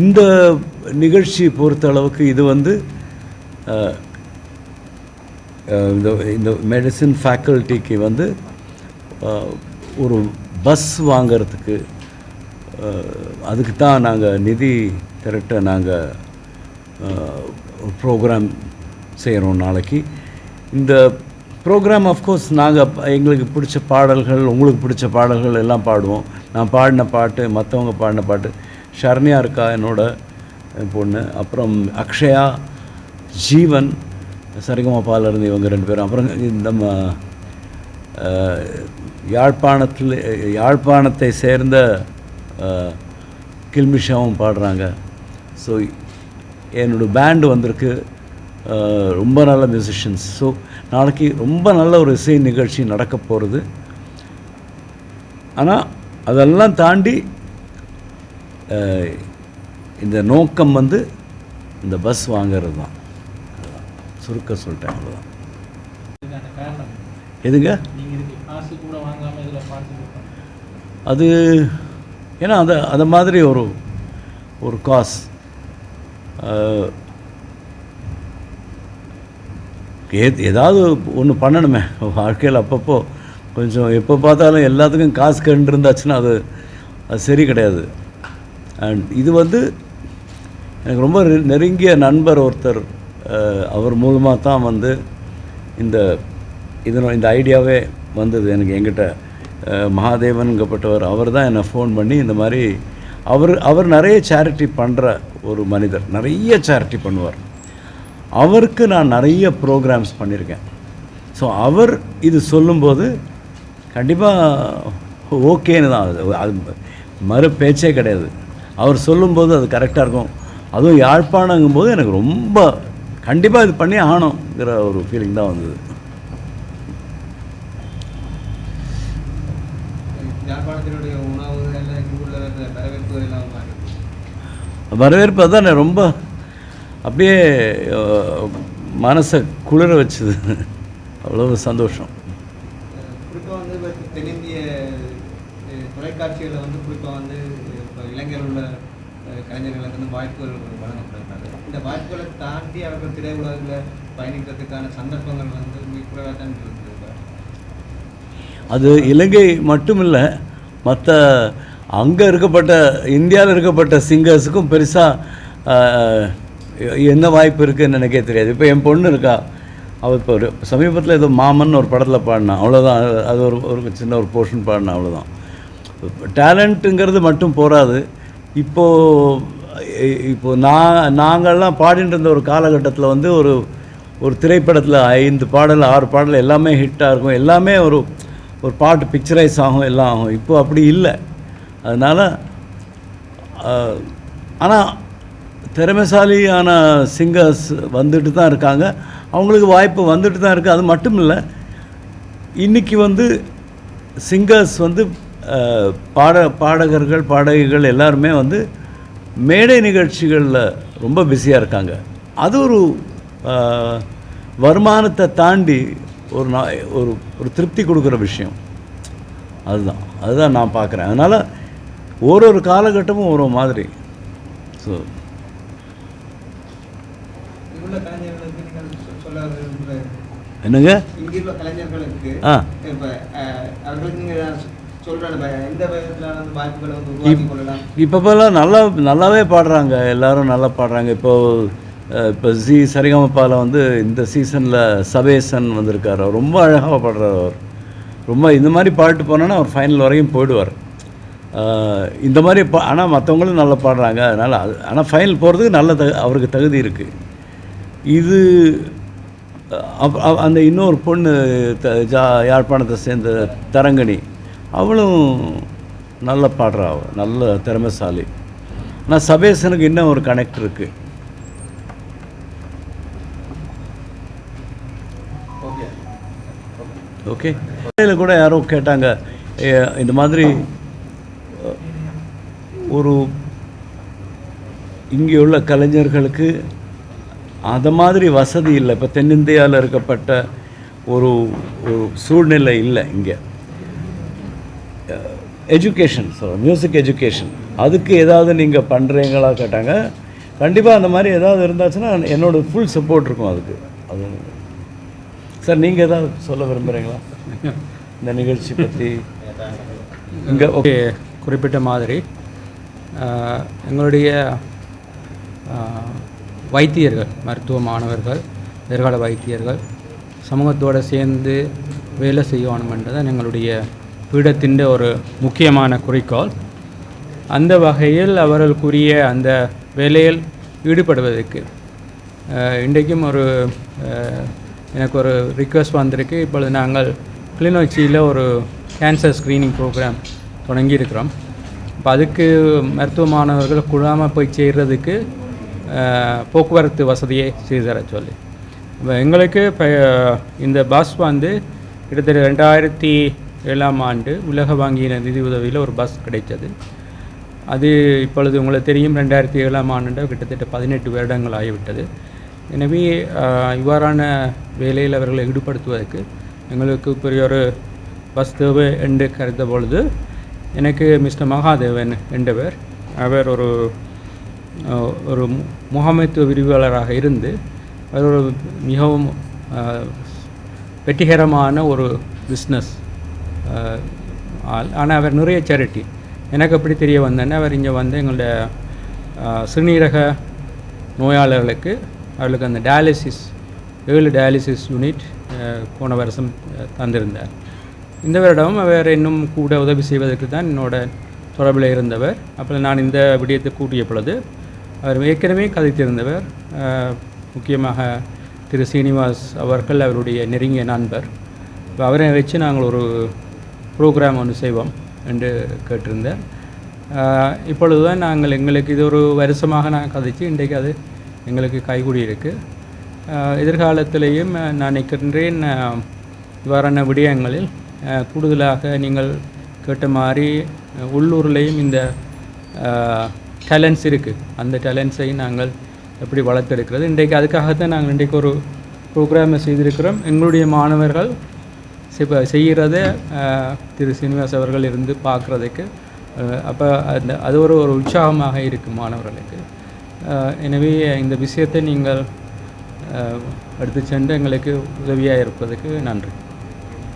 இந்த நிகழ்ச்சி பொறுத்த அளவுக்கு இது வந்து இந்த இந்த மெடிசின் ஃபேக்கல்ட்டிக்கு வந்து ஒரு பஸ் வாங்கிறதுக்கு அதுக்கு தான் நாங்கள் நிதி திரட்ட நாங்கள் ப்ரோக்ராம் செய்கிறோம் நாளைக்கு. இந்த ப்ரோக்ராம் அஃப்கோர்ஸ் நாங்கள் எங்களுக்கு பிடிச்ச பாடல்கள் உங்களுக்கு பிடிச்ச பாடல்கள் எல்லாம் பாடுவோம். நான் பாடின பாட்டு மற்றவங்க பாடின பாட்டு. ஷரண்யா இருக்கா என்னோட என் பொண்ணு. அப்புறம் அக்ஷயா ஜீவன் சரிகமபால இருந்து இவங்க ரெண்டு பேரும். அப்புறம் இந்த நம்ம யாழ்ப்பாணத்தில் யாழ்ப்பாணத்தை சேர்ந்த கில்மிஷாவும் பாடுறாங்க. ஸோ என்னோடய பேண்டு வந்திருக்கு. ரொம்ப நல்ல மியூசிஷியன்ஸ் ஸோ நாளைக்கு ரொம்ப நல்ல ஒரு இசை நிகழ்ச்சி நடக்க போகிறது ஆனால் அதெல்லாம் தாண்டி இந்த நோக்கம் வந்து இந்த பஸ் வாங்கிறது தான் சுருக்க சொல்லிட்டேன் அவ்வளோதான் எதுங்க? அது ஏன்னா அந்த அந்த மாதிரி ஒரு ஒரு காஸ் ஏதாவது ஒன்று பண்ணணுமே. வாழ்க்கையில் அப்பப்போ கொஞ்சம் எப்போ பார்த்தாலும் எல்லாத்துக்கும் காசு கண்டு இருந்தாச்சுன்னா அது அது சரி கிடையாது. அண்ட் இது வந்து எனக்கு ரொம்ப நெருங்கிய நண்பர் ஒருத்தர் அவர் மூலமாக தான் வந்து இந்த இதனோட இந்த ஐடியாவே வந்தது எனக்கு என்கிட்ட. அஹ், மகாதேவனுங்கப்பட்டவர் அவர் தான் என்னை ஃபோன் பண்ணி இந்த மாதிரி அவர் அவர் நிறைய சேரிட்டி பண்ணுற ஒரு மனிதர் நிறைய சேரிட்டி பண்ணுவார். அவருக்கு நான் நிறைய ப்ரோக்ராம்ஸ் பண்ணியிருக்கேன் ஸோ அவர் இது சொல்லும்போது கண்டிப்பாக ஓகேன்னு தான். அது அது மறு பேச்சே கிடையாது. அவர் சொல்லும்போது அது கரெக்டாக இருக்கும். அதுவும் யாழ்ப்பாணங்கும்போது எனக்கு ரொம்ப கண்டிப்பாக இது பண்ணி ஆகணுங்கிற ஒரு ஃபீலிங் தான் வந்தது. வரவேற்பு அதான் ரொம்ப அப்படியே மனசை குளிர வச்சுது. அவ்வளோ சந்தோஷம். குறிப்பாக வந்து இப்போ தென்னிந்திய தொலைக்காட்சிகளில் வந்து குறிப்பாக வந்து இப்போ இளைஞர் உள்ள கலைஞர்களுக்கு வந்து வாய்ப்புகள் வழங்கப்படுகிறது இந்த வாய்ப்புகளை தாண்டி அவர்கள் திரையுலகில் பயணிக்கிறதுக்கான சந்தர்ப்பங்கள் வந்து மிக குறைவாக தான் இருக்குது அது இலங்கை மட்டுமில்லை மற்ற அங்கே இருக்கப்பட்ட இந்தியாவில் இருக்கப்பட்ட சிங்கர்ஸுக்கும் பெருசாக என்ன வாய்ப்பு இருக்குதுன்னு எனக்கே தெரியாது. இப்போ என் பொண்ணு இருக்கா அவர் இப்போ ஒரு சமீபத்தில் ஏதோ மாமன் ஒரு படத்தில் பாடினான் அவ்வளோதான் அது- அது ஒரு ஒரு சின்ன ஒரு போர்ஷன் பாடினா அவ்வளோதான் டேலண்ட்டுங்கிறது மட்டும் போராது இப்போது இப்போது நான் நாங்கள்லாம் பாடிட்டு இருந்த ஒரு காலகட்டத்தில் வந்து ஒரு ஒரு திரைப்படத்தில் ஐந்து பாடல் ஆறு பாடல் எல்லாமே ஹிட்டாக இருக்கும். எல்லாமே ஒரு ஒரு பாட்டு பிக்சரைஸ் ஆகும் எல்லாம் ஆகும். இப்போது அப்படி இல்லை. அதனால் ஆனால் திறமைசாலியான சிங்கர்ஸ் வந்துட்டு தான் இருக்காங்க. அவங்களுக்கு வாய்ப்பு வந்துட்டு தான் இருக்குது அது மட்டும் இல்லை இன்றைக்கி வந்து சிங்கர்ஸ் வந்து பாட பாடகர்கள் பாடகிகள் எல்லாருமே வந்து மேடை நிகழ்ச்சிகளில் ரொம்ப பிஸியாக இருக்காங்க. அது ஒரு வருமானத்தை தாண்டி ஒரு நா ஒரு ஒரு திருப்தி கொடுக்குற விஷயம். அதுதான். அதுதான் நான் பார்க்குறேன். அதனால் ஒரு ஒரு காலகட்டமும் ஒரு மாதிரி. ஸோ இங்குள்ள கலைஞர்களுக்கு நீங்கள் சொ- சொல்ல விரும்புகிற என்னங்க இங்குள்ள கலைஞர்களுக்கு ஆ. இப்போ அவர்களுக்கு நீங்கள் சொல்கிற எந்த விதத்தில் வந்து வாய்ப்புகளை வந்து உருவாக்கி கொள்ளலாம்? இப்போப்பெல்லாம் நல்லா நல்லாவே பாடுறாங்க. எல்லாரும் நல்லா பாடுறாங்க. இப்போது இப்போ ஜி சரிகமப்பாவில் வந்து இந்த சீசனில் சபேசன் வந்திருக்காரு. அவர் ரொம்ப அழகாக பாடுறார் அவர். ரொம்ப இந்த மாதிரி பாட்டு போனோன்னா அவர் ஃபைனல் வரையும் போயிடுவார். இந்த மாதிரி பா ஆனால் மற்றவங்களும் நல்லா பாடுறாங்க. அதனால் அது ஆனால் ஃபைனல் போகிறதுக்கு நல்ல தகு அவருக்கு தகுதி இருக்குது இது அப்- அந்த இன்னொரு பொண்ணு த ஜா யாழ்ப்பாணத்தை சேர்ந்த தரங்கணி அவளும் நல்லா பாடுறா நல்ல திறமைசாலி. ஆனால் சபேசனுக்கு இன்னும் ஒரு கனெக்ட் இருக்குது ஓகே ஓகே கூட யாரோ கேட்டாங்க "ஏ, இந்த மாதிரி ஒரு இங்கே உள்ள கலைஞர்களுக்கு அது மாதிரி வசதி இல்லை. இப்போ தென்னிந்தியாவில் இருக்கப்பட்ட ஒரு ஒரு சூழ்நிலை இல்லை இங்கே. எஜுகேஷன் ஸோ மியூசிக் எஜுகேஷன் அதுக்கு ஏதாவது நீங்கள் பண்ணுறீங்களா கேட்டாங்க. கண்டிப்பாக அந்த மாதிரி ஏதாவது இருந்தாச்சுன்னா என்னோடய ஃபுல் சப்போர்ட் இருக்கும் அதுக்கு. அது சார் நீங்கள் ஏதாவது சொல்ல விரும்புகிறீங்களா இந்த நிகழ்ச்சி பற்றி இங்கே ஓகே குறிப்பிட்ட மாதிரி எங்களுடைய வைத்தியர்கள் மருத்துவ மாணவர்கள் எதிர்கால வைத்தியர்கள் சமூகத்தோடு சேர்ந்து வேலை செய்யணுமென்றதான் எங்களுடைய பீடத்தின் ஒரு முக்கியமான குறிக்கோள். அந்த வகையில் அவர்களுக்குரிய அந்த வேலையில் ஈடுபடுவதற்கு இன்றைக்கும் ஒரு எனக்கு ஒரு ரிக்வெஸ்ட் வந்திருக்கு. இப்பொழுது நாங்கள் கிளிநொச்சியில் ஒரு கேன்சர் ஸ்க்ரீனிங் ப்ரோக்ராம் தொடங்கியிருக்கிறோம். இப்போ அதுக்கு மருத்துவ மாணவர்கள் குழாமல் போய் சேர்றதுக்கு போக்குவரத்து வசதியை செய்து சொல்லி. எங்களுக்கு இந்த பஸ் வந்து கிட்டத்தட்ட ரெண்டாயிரத்தி ஏழாம் ஆண்டு உலக வங்கியின் நிதி உதவியில் ஒரு பஸ் கிடைத்தது. அது இப்பொழுது உங்களுக்கு தெரியும் ரெண்டாயிரத்தி ஏழாம் ஆண்டு கிட்டத்தட்ட பதினெட்டு வருடங்கள் ஆகிவிட்டது. எனவே இவ்வாறான வேலையில் அவர்களை ஈடுபடுத்துவதற்கு எங்களுக்கு பெரிய ஒரு பஸ் தேவை என்று கருத்த பொழுது எனக்கு மிஸ்டர் மகாதேவன் என்றவர் அவர் ஒரு ஒரு மு- முகாமைத்துவ விரிவாளராக இருந்து அவர் ஒரு மிகவும் வெற்றிகரமான ஒரு பிஸ்னஸ் ஆள். ஆனால் அவர் நிறைய சேரிட்டி எனக்கு எப்படி தெரிய வந்தேன்னா அவர் இங்கே வந்து எங்களுடைய சிறுநீரக நோயாளர்களுக்கு அவர்களுக்கு அந்த டயாலிசிஸ் ஏழு டயாலிசிஸ் யூனிட் போன வருஷம் தந்திருந்தார். இந்த வருடம் அவர் இன்னும் கூட உதவி செய்வதற்கு தான் என்னோட தொடர்பில் இருந்தவர். அப்போ நான் இந்த விடயத்தை கூட்டிய பொழுது அவர் ஏற்கனவே கதைத்திருந்தவர் முக்கியமாக திரு சீனிவாஸ் அவர்கள் அவருடைய நெருங்கிய நண்பர். இப்போ அவரை வச்சு நாங்கள் ஒரு ப்ரோக்ராம் ஒன்று செய்வோம் என்று கேட்டிருந்தேன் இப்பொழுது தான் நாங்கள் எங்களுக்கு இது ஒரு வருஷமாக நான் கதைச்சு இன்றைக்கு அது எங்களுக்கு கைகூடி இருக்குது எதிர்காலத்திலேயும் நான் நினைக்கின்றேன் இவ்வாறான விடயங்களில் கூடுதலாக நீங்கள் கேட்ட மாதிரி உள்ளூர்லேயும் இந்த டேலண்ட்ஸ் இருக்குது அந்த டேலண்ட்ஸை நாங்கள் எப்படி வளர்த்தெடுக்கிறது? இன்றைக்கு அதுக்காகத்தான் நாங்கள் இன்றைக்கு ஒரு ப்ரோக்ராமை செய்திருக்கிறோம். எங்களுடைய மாணவர்கள் இப்போ செய்கிறத திரு சீனிவாஸ் அவர்கள் இருந்து பார்க்குறதுக்கு அப்போ அந்த அது ஒரு ஒரு உற்சாகமாக இருக்கும் மாணவர்களுக்கு. எனவே இந்த விஷயத்தை நீங்கள் எடுத்து சென்று எங்களுக்கு உதவியாக இருப்பதற்கு நன்றி.